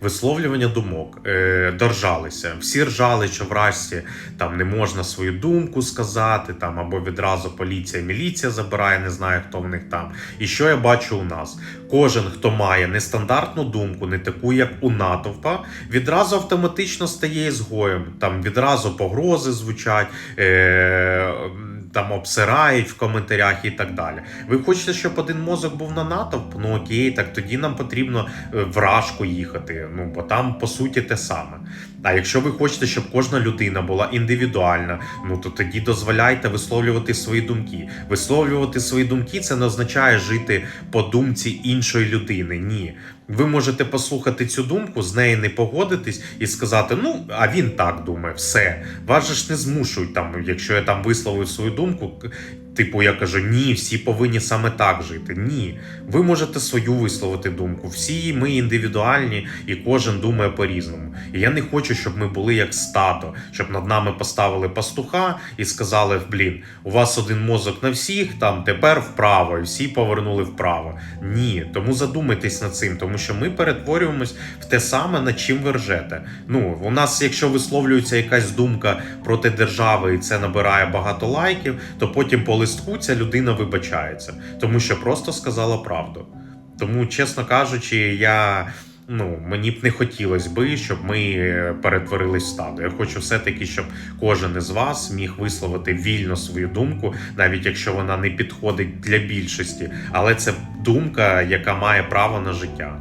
Висловлювання думок е, доржалися. Всі ржали, що вражці там не можна свою думку сказати, там або відразу поліція, міліція забирає, не знаю, хто в них там. І що я бачу у нас? Кожен, хто має нестандартну думку, не таку, як у натовпа, відразу автоматично стає ізгоєм. Там відразу погрози звучать. Е- там обсирають в коментарях і так далі. Ви хочете, щоб один мозок був на натовп? Ну окей, так тоді нам потрібно е, в Рашку їхати. Ну бо там по суті те саме. А якщо ви хочете, щоб кожна людина була індивідуальна, ну то тоді дозволяйте висловлювати свої думки. Висловлювати свої думки це не означає жити по думці іншої людини. Ні. Ви можете послухати цю думку, з нею не погодитись і сказати: ну, а він так думає, все. Вас же ж не змушують там, якщо я там висловив свою думку. Типу, я кажу, ні, всі повинні саме так жити. Ні, ви можете свою висловити думку. Всі ми індивідуальні, і кожен думає по-різному. І я не хочу, щоб ми були як стадо, щоб над нами поставили пастуха і сказали: блін, у вас один мозок на всіх, там тепер вправо, і всі повернули вправо. Ні, тому задумайтесь над цим, тому що ми перетворюємось в те саме, над чим ви ржете. Ну, у нас, якщо висловлюється якась думка проти держави, і це набирає багато лайків, то потім по листку ця людина вибачається, тому що просто сказала правду. Тому, чесно кажучи, я. Ну, мені б не хотілося би, щоб ми е, перетворились в стадо. Я хочу все-таки, щоб кожен із вас міг висловити вільно свою думку, навіть якщо вона не підходить для більшості. Але це думка, яка має право на життя.